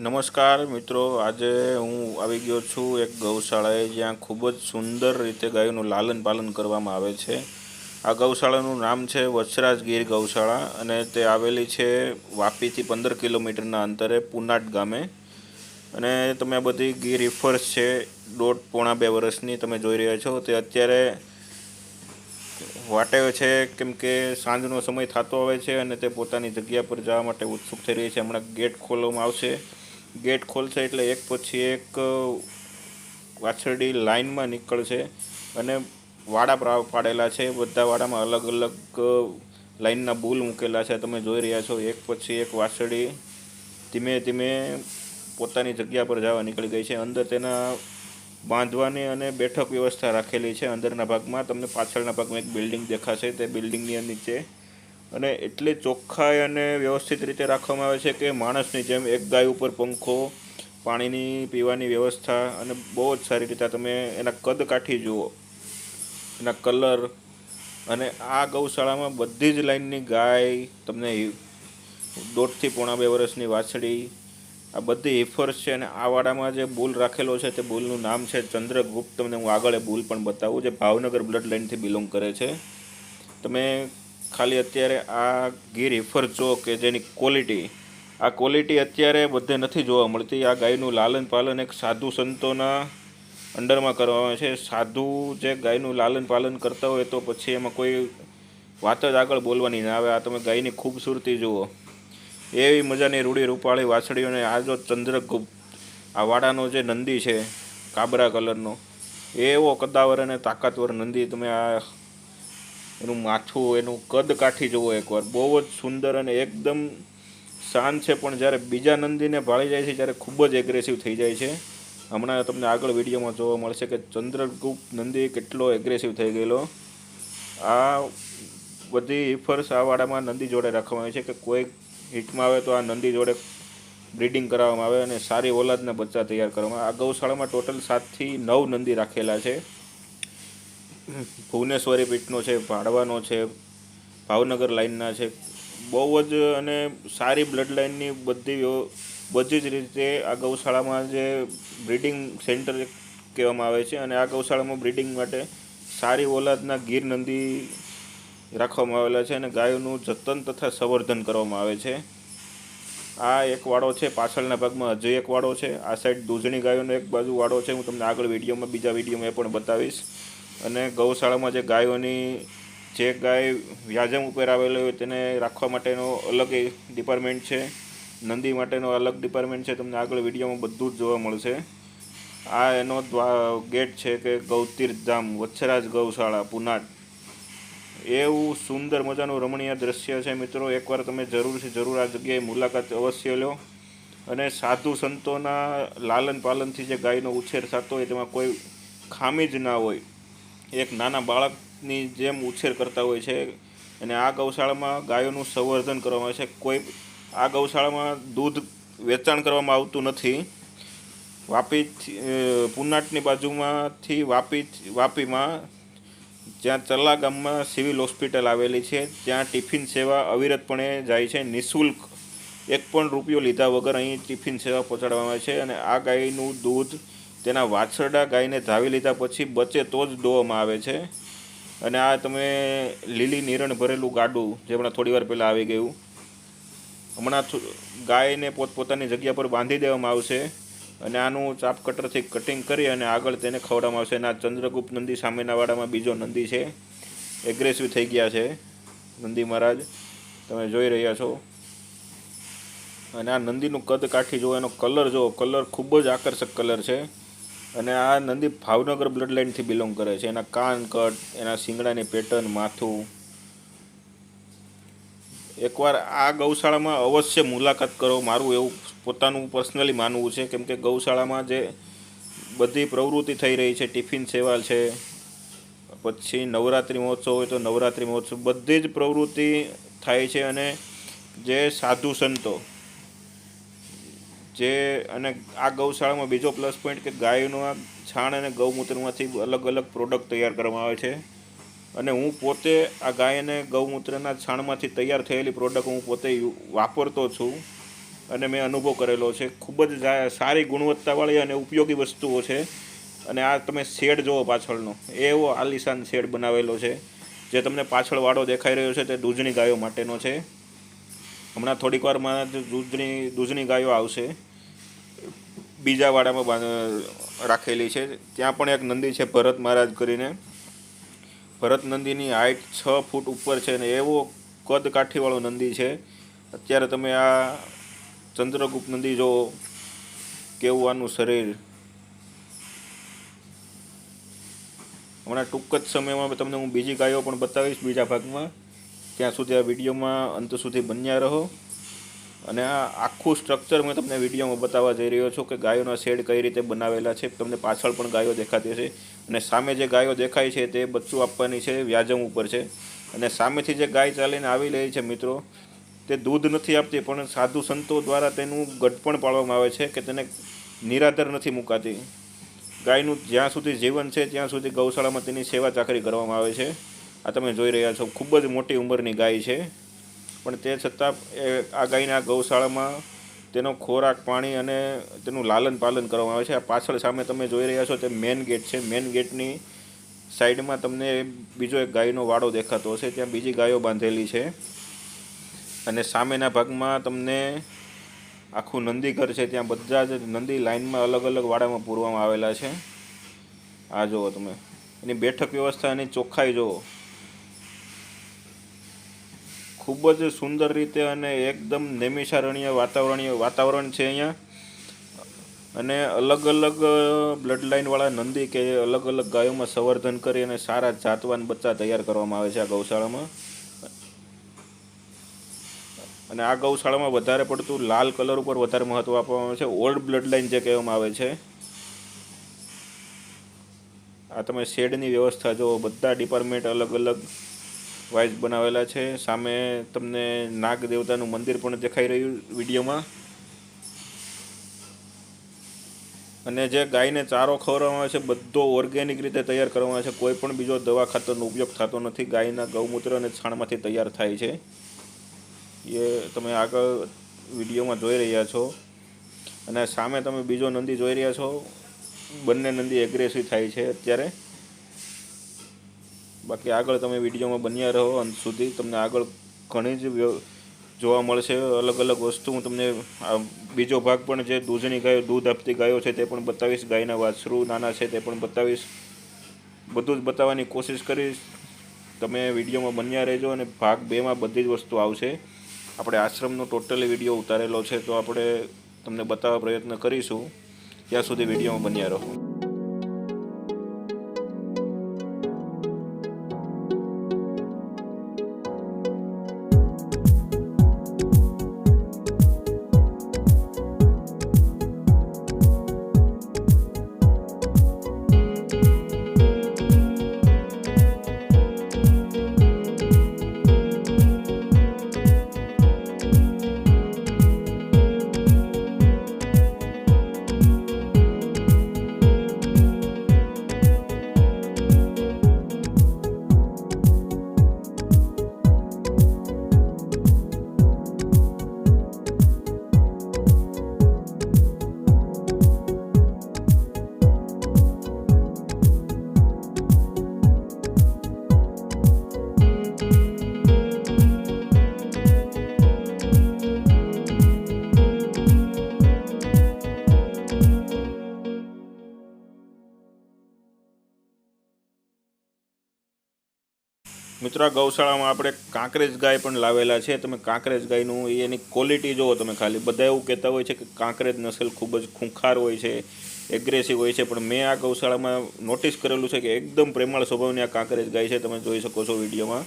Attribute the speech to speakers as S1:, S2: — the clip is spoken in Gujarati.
S1: નમસ્કાર મિત્રો, આજે હું આવી ગયો છું એક ગૌશાળાએ જ્યાં ખૂબ જ સુંદર રીતે ગાયોનું લાલન પાલન કરવામાં આવે છે. આ ગૌશાળાનું નામ છે વછરાજ ગીર ગૌશાળા અને તે આવેલી છે વાપીથી પંદર કિલોમીટરના અંતરે પુનાટ ગામે. અને તમે આ બધી ગીર રિફર્સ છે, દોઢ પોણા બે વર્ષની તમે જોઈ રહ્યા છો. તે અત્યારે વાટે છે, કેમ કે સાંજનો સમય થતો આવે છે અને તે પોતાની જગ્યા પર જવા માટે ઉત્સુક થઈ રહી છે. હમણાં ગેટ ખોલવામાં આવશે. ગેટ ખોલશે એટલે એક પછી એક વાછરડી લાઇનમાં નીકળશે અને વાડા પાડેલા છે. બધા વાડામાં અલગ અલગ લાઇનના બુલ મૂકેલા છે. તમે જોઈ રહ્યા છો, એક પછી એક વાછરડી ધીમે ધીમે પોતાની જગ્યા પર જવા નીકળી ગઈ છે. અંદર તેના બાંધવાની અને બેઠક વ્યવસ્થા રાખેલી છે. અંદરના ભાગમાં તમને પાછળના ભાગમાં એક બિલ્ડિંગ દેખાશે. તે બિલ્ડિંગની નીચે અને એટલી ચોખ્ખાઈ અને વ્યવસ્થિત રીતે રાખવામાં આવે છે કે માણસની જેમ એક ગાય ઉપર પંખો, પાણીની પીવાની વ્યવસ્થા અને બહુ જ સારી રીતે તમે એના કદ કાઠી જુઓ. એના કલર અને આ ગૌશાળામાં બધી જ લાઈનની ગાય, તમને દોઢથી પોણા બે વર્ષની વાછડી, આ બધી હિફર્સ છે અને આ વાડામાં જે બુલ રાખેલો છે તે બુલનું નામ છે ચંદ્રગુપ્ત. તમને હું આગળ એ બુલ પણ બતાવું, જે ભાવનગર બ્લડ લાઇનથી બિલોંગ કરે છે. તમે ખાલી અત્યારે આ ગીર હિફર જો કે જેની ક્વોલિટી આ ક્વોલિટી અત્યારે બધે નથી જોવા મળતી. આ ગાયનું લાલન પાલન એક સાધુ સંતોના અંડરમાં કરવામાં આવે છે. સાધુ જે ગાયનું લાલન પાલન કરતા હોય તો પછી એમાં કોઈ વાત જ આગળ બોલવાની ના આવે. આ તમે ગાયની ખૂબસૂરતી જુઓ. એવી મજાની રૂડી રૂપાળી વાછડીઓને આ જો ચંદ્રગુપ્ત, આ વાડાનો જે નંદી છે, કાબરા કલરનો, એવો કદાવર અને તાકાતવર નંદી તમે આ એનું માથું, એનું કદ કાઠી જુઓ એકવાર. બહુ જ સુંદર અને એકદમ શાંત છે, પણ જ્યારે બીજા નંદીને ભાળી જાય છે, ત્યારે ખૂબ જ એગ્રેસિવ થઈ જાય છે. હમણાં તમને આગળ વિડીયોમાં જોવા મળશે કે ચંદ્રગુપ્ત નંદી કેટલો એગ્રેસિવ થઈ ગયેલો. આ બધી હિફર્સ આ વાડામાં નંદી જોડે રાખવામાં આવે છે કે કોઈ હિટમાં આવે તો આ નંદી જોડે બ્રીડિંગ કરાવવામાં આવે અને સારી ઓલાદના બચ્ચા તૈયાર કરવામાં આ ગૌશાળામાં ટોટલ સાતથી નવ નંદી રાખેલા છે. ભુવનેશ્વરી પીઠનો છે, ભાડવાનો છે, ભાવનગર લાઇનના છે. બહુ જ અને સારી બ્લડ લાઇનની બધી બધી જ રીતે આ ગૌશાળામાં જે બ્રીડિંગ સેન્ટર કહેવામાં આવે છે અને આ ગૌશાળામાં બ્રીડિંગ માટે સારી ઓલાદના ગીર નંદી રાખવામાં આવેલા છે અને ગાયોનું જતન તથા સંવર્ધન કરવામાં આવે છે. આ એક વાડો છે, પાછળના ભાગમાં હજુ એક વાડો છે. આ સાઈડ દૂધણી ગાયોનો એક બાજુ વાડો છે. હું તમને આગળ વિડીયોમાં, બીજા વિડીયોમાં એ પણ બતાવીશ. અને ગૌશાળામાં જે ગાયોની જે ગાય વ્યાજમ ઉપર આવેલી હોય તેને રાખવા માટેનો અલગ ડિપાર્ટમેન્ટ છે. નંદી માટેનો અલગ ડિપાર્ટમેન્ટ છે. તમને આગળ વિડીયોમાં બધું જ જોવા મળશે. આ એનો દ્વા, ગેટ છે કે ગૌતીર્થ ધામ વચ્છરાજ ગૌશાળા પુનાટ એવું સુંદર મજાનું રમણીય દ્રશ્ય છે મિત્રો. એકવાર તમે જરૂરથી જરૂર આ જગ્યાએ મુલાકાત અવશ્ય લો. અને સાધુ સંતોના લાલન પાલનથી જે ગાયનો ઉછેર થતો હોય તેમાં કોઈ ખામી જ ના હોય. એક નાના બાળકની જેમ ઉછેર કરતા હોય છે અને આ ગૌશાળામાં ગાયોનું સંવર્ધન કરવામાં આવે છે. કોઈ આ ગૌશાળામાં દૂધ વેચાણ કરવામાં આવતું નથી. વાપી પુનાટની બાજુમાંથી વાપી વાપીમાં જ્યાં ચલ્લા ગામમાં સિવિલ હોસ્પિટલ આવેલી છે, ત્યાં ટિફિન સેવા અવિરતપણે જાય છે. નિઃશુલ્ક એક પણ રૂપિયો લીધા વગર અહીં ટિફિન સેવા પહોંચાડવામાં આવે છે અને આ ગાયનું દૂધ તેના વાછરડા ગાયને ધાવી લીધા પછી બચે તો જ દોવામાં આવે છે. અને આ તમે લીલી નિરણ ભરેલું ગાડું જે હમણાં થોડી વાર પહેલાં આવી ગયું, હમણાં ગાયને પોતપોતાની જગ્યા પર બાંધી દેવામાં આવશે અને આનું ચાપ કટરથી કટિંગ કરી અને આગળ તેને ખવડાવવામાં આવશે. અને આ ચંદ્રગુપ્ત નંદી સામેના વાડામાં બીજો નંદી છે. એગ્રેસિવ થઈ ગયા છે. નંદી મહારાજ, તમે જોઈ રહ્યા છો. અને આ નંદીનું કદ કાઠી જુઓ, એનો કલર જુઓ. કલર ખૂબ જ આકર્ષક કલર છે. અને આ નંદી ભાવનગર બ્લડ લાઇનથી બિલોંગ કરે છે. એના કાન, કટ, એના શિંગડાની પેટર્ન માથું. એકવાર આ ગૌશાળામાં અવશ્ય મુલાકાત કરો. મારું એવું પોતાનું પર્સનલી માનવું છે કેમ કે ગૌશાળામાં જે બધી પ્રવૃત્તિ થઈ રહી છે, ટિફિન સેવા છે, પછી નવરાત્રિ મહોત્સવ હોય તો નવરાત્રિ મહોત્સવ, બધી જ પ્રવૃત્તિ થાય છે અને જે સાધુ સંતો જે અને આ ગૌશાળામાં બીજો પ્લસ પોઈન્ટ કે ગાયનું છાણ અને ગૌમૂત્રમાંથી અલગ અલગ પ્રોડક્ટ તૈયાર કરવામાં આવે છે. અને હું પોતે આ ગાય અને ગૌમૂત્રના છાણમાંથી તૈયાર થયેલી પ્રોડક્ટ હું પોતે વાપરતો છું અને મેં અનુભવ કરેલો છે. ખૂબ જ સારી ગુણવત્તાવાળી અને ઉપયોગી વસ્તુઓ છે. અને આ તમે શેડ જુઓ પાછળનો એવો આલિશાન શેડ બનાવેલો છે, જે તમને પાછળ વાળો દેખાઈ રહ્યો છે, તે દૂધની ગાયો માટેનો છે. હમણાં થોડીક વારમાં જ દૂધની દૂધની ગાયો આવશે. બીજા વાડામાં રાખેલી છે. ત્યાં પણ એક નંદી છે ભરત મહારાજ કરીને. ભરત નંદીની હાઈટ છ ફૂટ ઉપર છે ને એવો કદ કાઠીવાળો નંદી છે. અત્યારે તમે આ ચંદ્રગુપ્ત નંદી જો કેવું આનું શરીર. હમણાં ટૂંક જ સમયમાં તમને હું બીજી ગાયો પણ બતાવીશ બીજા ભાગમાં. ત્યાં સુધી આ વિડીયોમાં અંત સુધી બન્યા રહો. અને આ આખું સ્ટ્રક્ચર મેં તમને વિડીયોમાં બતાવવા જઈ રહ્યો છું કે ગાયોના શેડ કઈ રીતે બનાવેલા છે, તમને પાછળ પણ ગાયો દેખાતી હશે. અને સામે જે ગાયો દેખાય છે તે બચ્ચું આપવાની છે, વ્યાજમ ઉપર છે. અને સામેથી જે ગાય ચાલીને આવી રહી છે મિત્રો, તે દૂધ નથી આપતી, પણ સાધુ સંતો દ્વારા તેનું ગઢપણ પાડવામાં આવે છે કે તેને નિરાધાર નથી મુકાતી. ગાયનું જ્યાં સુધી જીવન છે, ત્યાં સુધી ગૌશાળામાં તેની સેવા ચાકરી કરવામાં આવે છે. આ તમે જોઈ રહ્યા છો, ખૂબ જ મોટી ઉંમરની ગાય છે. પણ તે છતાં એ આ ગાયના ગૌશાળામાં તેનો ખોરાક, પાણી અને તેનું લાલન પાલન કરવામાં આવે છે. આ પાછળ સામે તમે જોઈ રહ્યા છો તે મેન ગેટ છે. મેન ગેટની સાઈડમાં તમને બીજો એક ગાયનો વાડો દેખાતો હશે. ત્યાં બીજી ગાયો બાંધેલી છે. અને સામેના ભાગમાં તમને આખું નંદીઘર છે. ત્યાં બધા જ નંદી લાઈનમાં અલગ અલગ વાડામાં પૂરવામાં આવેલા છે. આ જુઓ તમે. એની બેઠક વ્યવસ્થા એની ચોખ્ખાઈ જુઓ. ખૂબ જ સુંદર રીતે અને એકદમ નેમિષારણીય વાતાવરણીય વાતાવરણ છે અહીંયા. અને અલગ અલગ બ્લડ લાઇનવાળા નંદી કે અલગ અલગ ગાયોમાં સંવર્ધન કરી અને સારા જાતવાન બચ્ચા તૈયાર કરવામાં આવે છે આ ગૌશાળામાં. અને આ ગૌશાળામાં વધારે પડતું લાલ કલર ઉપર વધારે મહત્વ આપવામાં આવે છે. ઓલ્ડ બ્લડ લાઇન જે કહેવામાં આવે છે. આ તમે શેડની વ્યવસ્થા જો બધા ડિપાર્ટમેન્ટ અલગ અલગ વાઇઝ બનાવેલા છે. સામે તમને નાગ દેવતાનું મંદિર પણ દેખાઈ રહ્યું વિડીયોમાં. અને જે ગાયને ચારો ખવડાવવામાં આવે છે, બધો ઓર્ગેનિક રીતે તૈયાર કરવામાં આવે છે. કોઈ પણ બીજો દવા ખાતરનો ઉપયોગ થતો નથી. ગાયના ગૌમૂત્ર અને છાણમાંથી તૈયાર થાય છે. એ તમે આગળ વિડીયોમાં જોઈ રહ્યા છો. અને સામે તમે બીજો નંદી જોઈ રહ્યા છો. બંને નંદી એગ્રેસિવ થાય છે અત્યારે. બાકી આગળ તમે વિડીયોમાં બન્યા રહો અંત સુધી તમને આગળ ઘણી જ જોવા મળશે. અલગ અલગ વસ્તુ હું તમને આ બીજો ભાગ પણ જે દૂધની ગાયો દૂધ આપતી ગાયો છે તે પણ બતાવીશ. ગાયના વાછરું, નાના છે તે પણ બતાવીશ. બધું જ બતાવવાની કોશિશ કરીશ. તમે વિડીયોમાં બન્યા રહેજો અને ભાગ બેમાં બધી જ વસ્તુ આવશે. આપણે આશ્રમનો ટોટલી વીડિયો ઉતારેલો છે, તો આપણે તમને બતાવવા પ્રયત્ન કરીશું. ત્યાં સુધી વિડીયોમાં બન્યા રહો. મિત્રો, ગૌશાળામાં આપણે કાંકરેજ ગાય પણ લાવેલા છે. તમે કાંકરેજ ગાયનું એની ક્વોલિટી જુઓ તમે ખાલી. બધા એવું કહેતા હોય છે કે કાંકરેજ નસલ ખૂબ જ ખૂંખાર હોય છે એગ્રેસિવ હોય છે, પણ મેં આ ગૌશાળામાં નોટિસ કરેલું છે કે એકદમ પ્રેમાળ સ્વભાવની આ કાંકરેજ ગાય છે. તમે જોઈ શકો છો વિડીયોમાં.